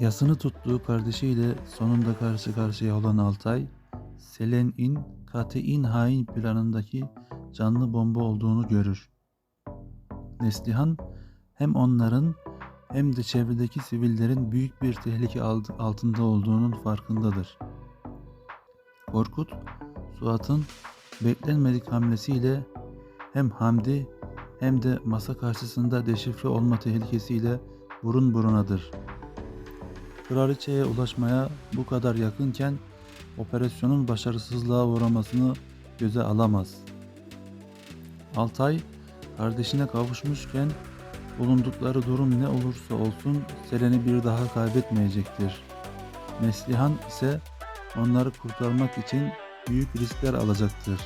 Yasını tuttuğu kardeşiyle sonunda karşı karşıya olan Altay, Selen'in katein hain planındaki canlı bomba olduğunu görür. Neslihan hem onların hem de çevredeki sivillerin büyük bir tehlike alt- altında olduğunun farkındadır. Korkut, Suat'ın beklenmedik hamlesiyle hem Hamdi hem de masa karşısında deşifre olma tehlikesiyle burun burunadır. Kraliçeye ulaşmaya bu kadar yakınken operasyonun başarısızlığa uğramasını göze alamaz. Altay kardeşine kavuşmuşken bulundukları durum ne olursa olsun Selen'i bir daha kaybetmeyecektir. Neslihan ise onları kurtarmak için büyük riskler alacaktır.